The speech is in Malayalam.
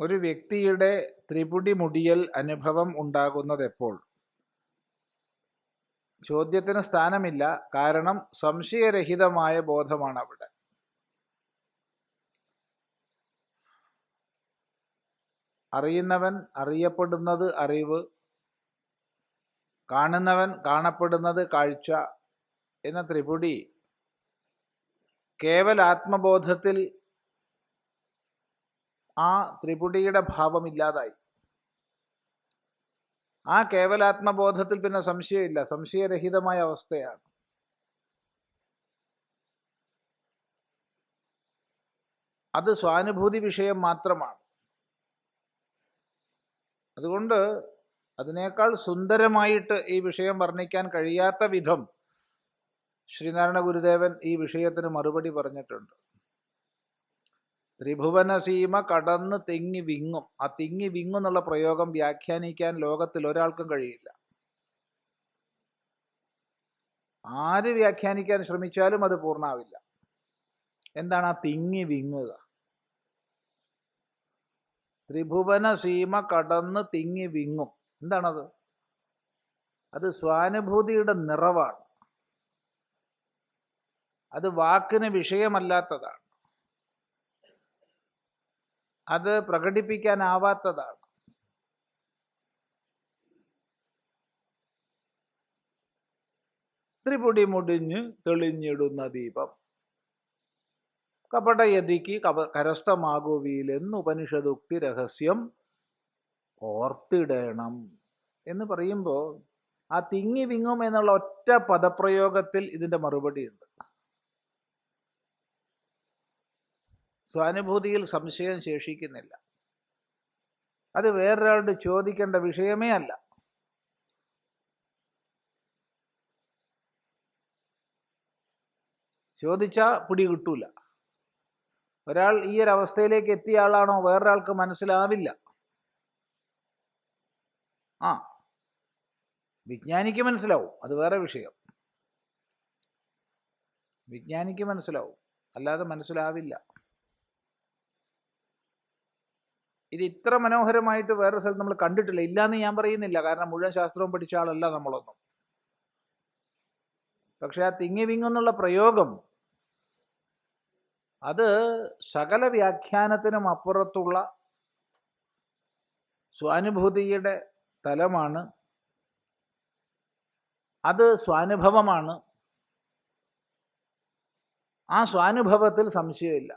ഒരു വ്യക്തിയുടെ ത്രിപുടി മുടിയൽ അനുഭവം ഉണ്ടാകുന്നത് എപ്പോൾ ചോദ്യത്തിന് സ്ഥാനമില്ല. കാരണം സംശയരഹിതമായ ബോധമാണ് അവിടെ അറിയുന്നവൻ അറിയപ്പെടുന്നത് അറിവ് കാണുന്നവൻ കാണപ്പെടുന്നത് കാഴ്ച എന്ന ത്രിപുടി കേവല ആത്മബോധത്തിൽ ആ ത്രിപുടിയുടെ ഭാവം ഇല്ലാതായി ആ കേവലാത്മബോധത്തിൽ പിന്നെ സംശയമില്ല. സംശയരഹിതമായ അവസ്ഥയാണ്. അത് സ്വാനുഭൂതി വിഷയം മാത്രമാണ്. അതുകൊണ്ട് അതിനേക്കാൾ സുന്ദരമായിട്ട് ഈ വിഷയം വർണിക്കാൻ കഴിയാത്ത വിധം ശ്രീനാരായണ ഗുരുദേവൻ ഈ വിഷയത്തിന് മറുപടി പറഞ്ഞിട്ടുണ്ട്. ത്രിഭുവന സീമ കടന്ന് തിങ്ങി വിങ്ങും. ആ തിങ്ങി വിങ്ങും എന്നുള്ള പ്രയോഗം വ്യാഖ്യാനിക്കാൻ ലോകത്തിൽ ഒരാൾക്കും കഴിയില്ല. ആര് വ്യാഖ്യാനിക്കാൻ ശ്രമിച്ചാലും അത് പൂർണാവില്ല. എന്താണ് ആ തിങ്ങി വിങ്ങുക? ത്രിഭുവന സീമ കടന്ന് തിങ്ങി വിങ്ങും. എന്താണത്? അത് സ്വാനുഭൂതിയുടെ നിറവാണ്. അത് വാക്കിന് വിഷയമല്ലാത്തതാണ്. അത് പ്രകടിപ്പിക്കാനാവാത്തതാണ്. ത്രിപുടി മുടിഞ്ഞ് തെളിഞ്ഞിടുന്ന ദീപം. കപടയതിക്ക് കപ കരസ്ഥമാകുവിയിലെന്ന് ഉപനിഷദുക്തി രഹസ്യം ഓർത്തിടണം എന്ന് പറയുമ്പോൾ ആ തിങ്ങി വിങ്ങും എന്നുള്ള ഒറ്റ പദപ്രയോഗത്തിൽ ഇതിന്റെ മറുപടിയുണ്ട്. സ്വാനുഭൂതിയിൽ സംശയം ശേഷിക്കുന്നില്ല. അത് വേറൊരാളുടെ ചോദിക്കേണ്ട വിഷയമേ അല്ല. ചോദിച്ചാൽ പിടി കിട്ടൂല. ഒരാൾ ഈ ഒരു അവസ്ഥയിലേക്ക് എത്തിയ ആളാണോ വേറൊരാൾക്ക് മനസ്സിലാവില്ല. ആ വിജ്ഞാനിക്ക് മനസ്സിലാവും. അത് വേറെ വിഷയം. വിജ്ഞാനിക്ക് മനസ്സിലാവും. അല്ലാതെ മനസ്സിലാവില്ല. ഇത് ഇത്ര മനോഹരമായിട്ട് വേറൊരു സ്ഥലത്ത് നമ്മൾ കണ്ടിട്ടില്ല. ഇല്ലാന്ന് ഞാൻ പറയുന്നില്ല. കാരണം മുഴുവൻ ശാസ്ത്രവും പഠിച്ച ആളല്ല നമ്മളൊന്നും. പക്ഷെ ആ തിങ്ങി വിങ്ങെന്നുള്ള പ്രയോഗം അത് സകല വ്യാഖ്യാനത്തിനും അപ്പുറത്തുള്ള സ്വാനുഭൂതിയുടെ തലമാണ്. അത് സ്വാനുഭവമാണ്. ആ സ്വാനുഭവത്തിൽ സംശയമില്ല.